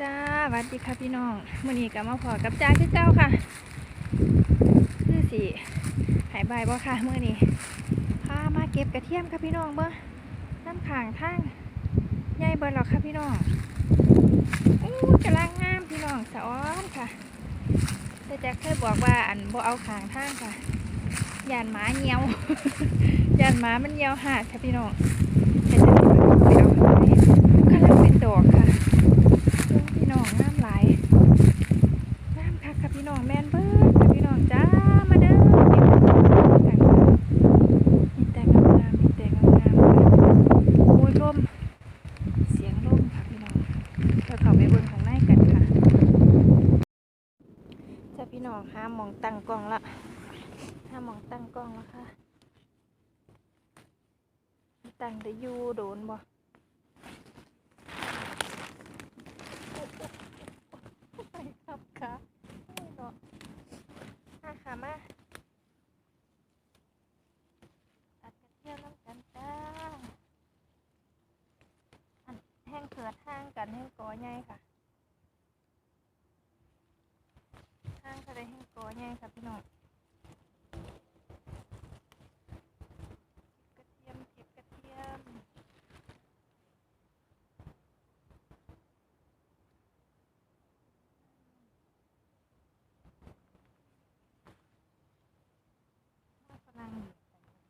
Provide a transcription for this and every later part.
จ้าวัดดีค่ะพี่น้องมื้อนี้ก็มาพอกับจ้าคือเก้าค่ะคือสิหายบายบ่ค่ะมื้อนี้พามาเก็บกระเทียมค่ะพี่น้องเบิ่งน้ำขางทางใหญ่เบิ่แล้วค่ะพี่น้องอู้กำลังงามพี่น้องสะอ้อนค่ะแต่แจ็คเคยบอกว่าอันบ่เอาขางทางค่ะยานหมาเหี่ยวยานหมามันเหี่ยวหาดค่ะพี่น้องแต่จะไปเอากำลังเป็นดอกค่ะ เบิ่งพี่น้องน้ำไหลายน้ำคักค่ะพี่น้องแม่นเบิดค่ะพี่น้องจ้ามาเด้อเก็บกันมีแต่งามๆมีแต่งามๆโอ้ยลมเสียงลมค่ะพี่น้องเราเข้าไปเบิ่งข้างในกันค่ะจ้าพี่ น้องหาหมองตั้งกล้องละหามองตั้งกล้องแล้วค่ะตั้งได้ยูโดนบ่ไปครับค่ะไม่เนาะมาค่ะมาตัดกระเทียมน้ำกันจ้าอันแห้งเกิดห้างกันแห้งกอใหญ่ค่ะห้ ก็ได้แห้งกอใหญ่ค่ะพี่น้องกระเทียมเก็บกระเทียม ฝรั่งอยู่ใส่กระ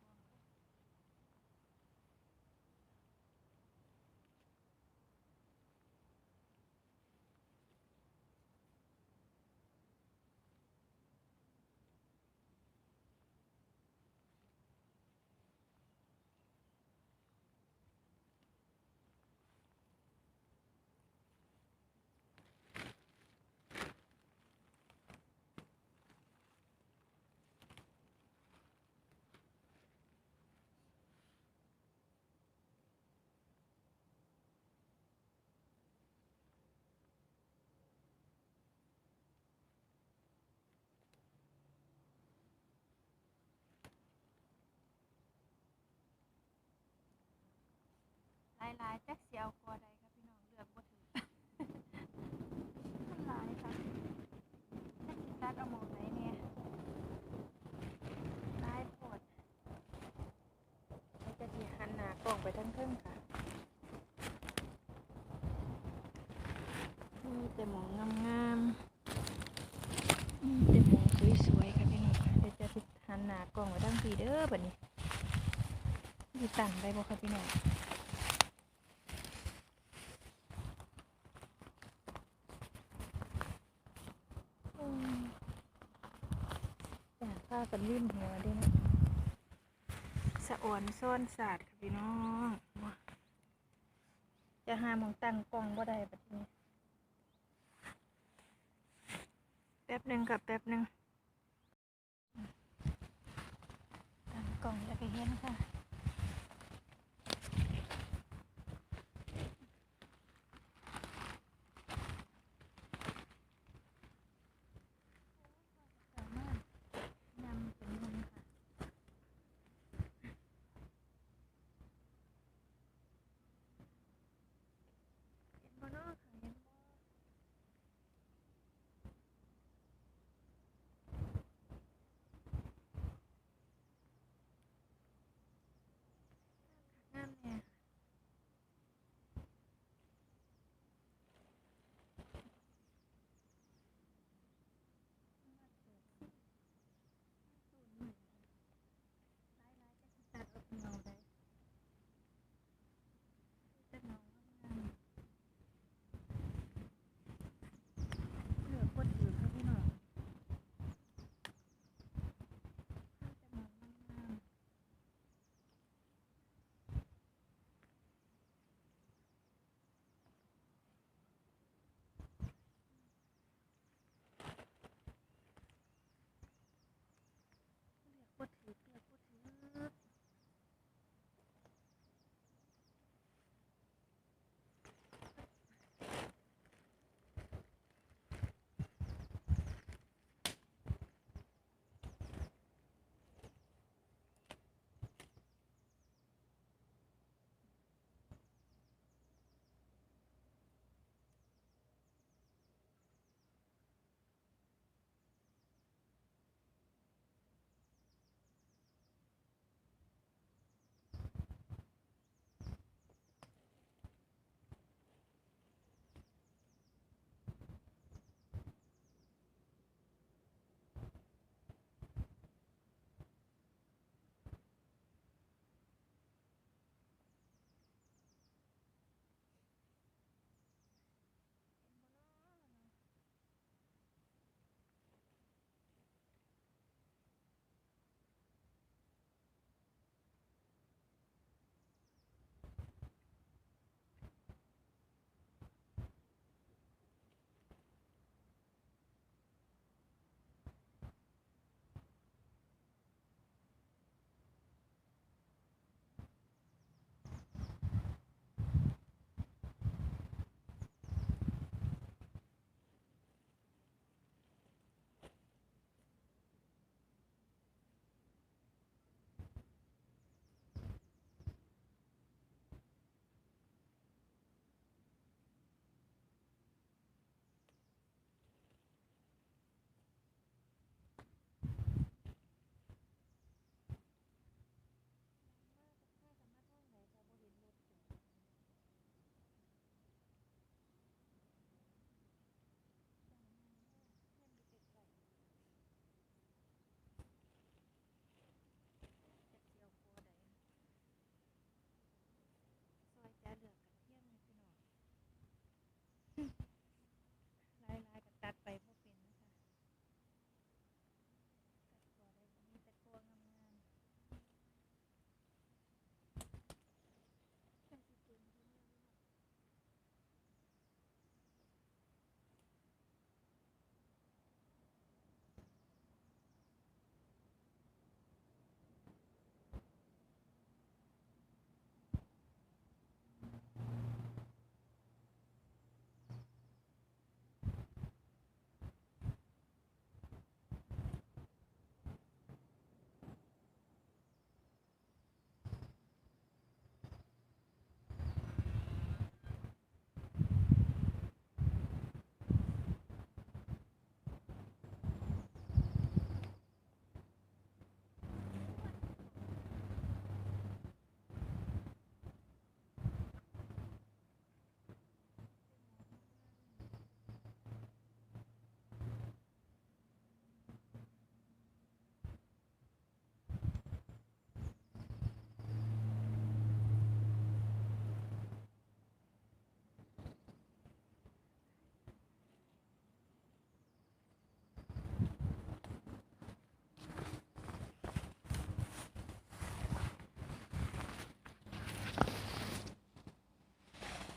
ท่อม หลายๆแจักเสียวคอใดครับพี่น้องเลือกบ่ถือมันหลายค่ะจักสิตัดเอาหมองไหนเนี่ยหลายโพดแล้วจะสิหันหน้ากล้องไปทางเทิงค่ะ มีแต่หมองงามๆมีแต่หมองสวยๆค่ะพี่น้องเดี๋ยวจะสิหันหน้ากล้องไปทางพี่เด้อบัดนี้อยู่ตั้งได้บ่คะพี่น้อง อืมอยา กันวิ่นหัวด้วยนะสะอ่อนซ่อนศาสตร์ค่ะพี่น้องจะหามองตั้งกล้องบ่ได้แบบนี้แป๊บหนึ่งกับแป๊บหนึ่งตั้งกล้องจะไปเห็นค่ะ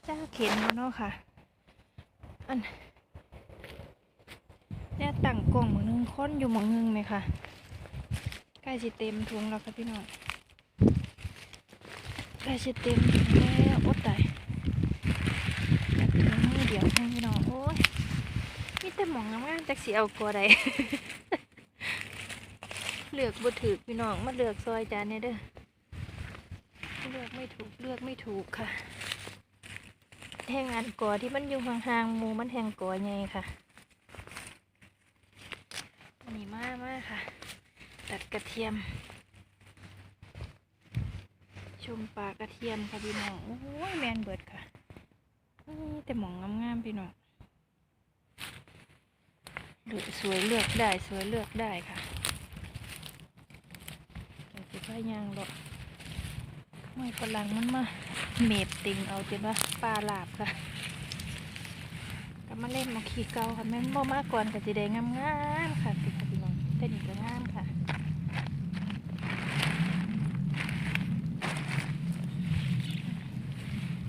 จ้าเข็นเนาะค่ะ อันเนี่ยตั้งกล่องหมือนึงค้นอยู่หมือนึงไหมค่ะ ใกล้สิเต็มถุงแล้วค่ะพี่น้องใกล้สิเต็มถุงแล้วโอ๊ตายอยากถุงมือเดียวให้พี่น้องโอ้ยมีแต่หมองงามๆจักสิเอากอใดเลือกบ่ถูกพี่น้องมาเลือกซอยจานเนี่ยเด้อเลือกไม่ถูกเลือกไม่ถูกค่ะ แทงอันก่อที่มันอยู่ห่างๆหมูมันแทงก่อไงค่ะนนี้มากมากค่ะ ตัดกระเทียม ชมปลากระเทียมค่ะพี่น้องโอ้ยแมนเบิดค่ะนี่แต่หมองงามๆพี่น้องเลือกสวยเลือกได้สวยเลือกได้ค่ะแกสิพายางหรอก ไม่ฝรั่งมันมาเมบติงเอาจนว่าปลาหลาบค่ะก็มาเล่นมาขี่เกาค่ะแม่นบ่มาก่อนก็สิได้งามๆค่ะสิค่พี่น้องแต่นี่ก็งามค่ะ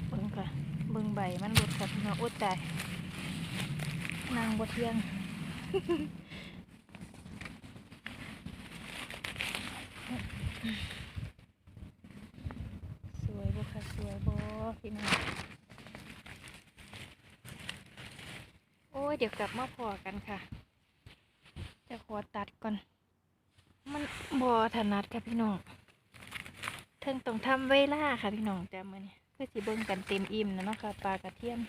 เบิ่งค่ะเบิ่งใบมันหลุดค่ะพี่น้องอดตายนางบ่เที่ยงสวยบ่ค่ะสวยบ่พี่น้องโอ้ย เดี๋ยวกลับมาพอกันค่ะ จะขอตัดก่อน มันบ่ถนัดค่ะพี่น้องเทิงต้องทำเวลาค่ะพี่น้องแต่มือนี้เพื่อสิเบิ่งกันเต็มอิ่มนะเนาะค่ะปลากระเทียม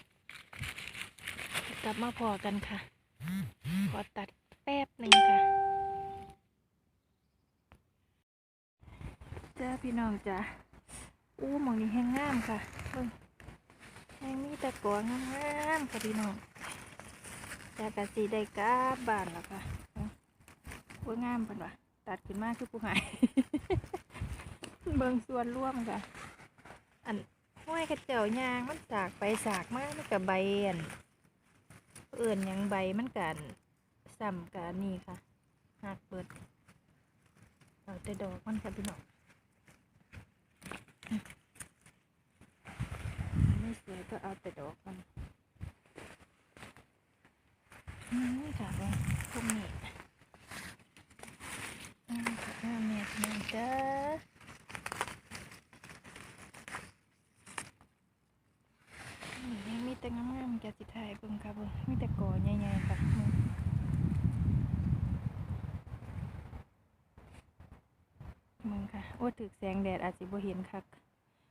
กลับมาพอกันค่ะ ขอตัดแป๊บหนึ่งค่ะจ้าพี่น้องจ้าอู้หมองนี้แห้งงามค่ะแห้งมีแต่กัวงามๆค่ะพี่น้อง จากกะสีได้กาบ้านแล้วค่ะว่างามปนวะตัดขึ้นมาคือผู้หายเบิ่งส่วนร่วมค่ะ อันห้อยกระเจียวยางมันสากไปสากมากมันกับใบอันเอื่นยังใบมันกันซ้ำกันนี่ค่ะหักเบิดเอาแต่ดอกมันค่ะพี่น้องไม่สวยก็เอาแต่ดอกมัน อืมค่ะว่าพวกนี้อืมค่ะงามเนี่ยพี่น้องจ้านี่ยังมีแต่งามๆแกสิถ่ายเบิ่งค่ะเบิ่งมีแต่กอใหญ่ๆค่ะมึงมึงค่ะโอ้ถึกแสงแดดอาจสิบ่เห็นคัก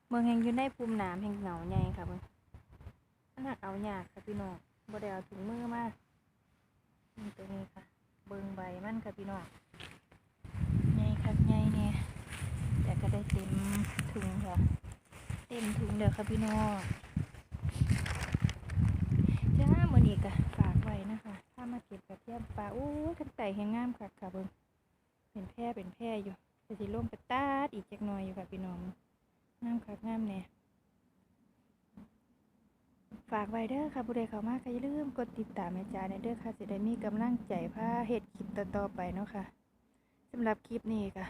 เมืองแห่งอยู่ในภูมิหน้ำแห่งเหงาใหญ่ค่ะเบิ่งอันนักเอายากค่ะพี่น้องบ่ได้เอาถุงมือมา นี่ตัวนี้ค่ะ เบิงใบมันค่ะพี่น้องใหญ่คักใหญ่เนี่ยแต่ก็ได้เต็มถุงค่ะ เต็มถุงเด้อค่ะพี่น้องจ้ามื้อนี้ก็ฝากไว้นะคะ ถ้ามาเก็บกระเทียมปลาอู้ยทั้งไต่แห้งงามค่ะค่ะเบิงเป็นแพร่เป็นแพร่อยู่จะสิลงไปตาดอีกจักหน่อยอยู่ค่ะพี่น้องงามคักงามแน่ฝากไว้เด้อค่ะผู้ใดเข้ามาก็อย่าลืมกดติดตามแม่จ๋าในเด้อค่ะสิได้มีกำลังใจพาเฮ็ดคลิปต่อๆไปเนาะค่ะสำหรับคลิปนี้ค่ะ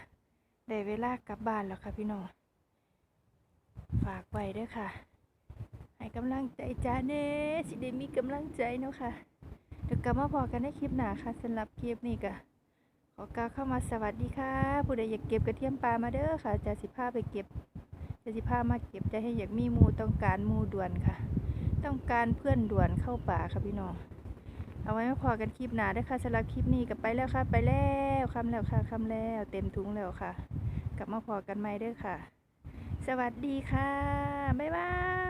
ได้เวลากลับบ้านแล้วค่ะพี่น้องฝากไว้เด้อค่ะ ให้กำลังใจจ๋าเน่สิได้มีกำลังใจเนาะค่ะเดี๋ยวกลับมาพอกันในคลิปหน้าค่ะสำหรับคลิปนี้ก็ขอกล่าวเข้ามาสวัสดีค่ะ ผู้ใดอยากเก็บกระเทียมปลามาเด้อค่ะจะสิพาไปเก็บจะสิพามาเก็บใจให้อยากมีมูต้องการมูด่วนค่ะ ต้องการเพื่อนด่วนเข้าป่าค่ะพี่น้อง เอาไว้มาพอกันคลิปหนาได้ค่ะสำหรับคลิปนี้กับไปแล้วค่ะ ไปแล้วคำแล้วค่ะคำแล้ว เต็มถุงแล้วค่ะ กลับมาพอกันใหม่เด้อค่ะ สวัสดีค่ะ บ๊ายบาย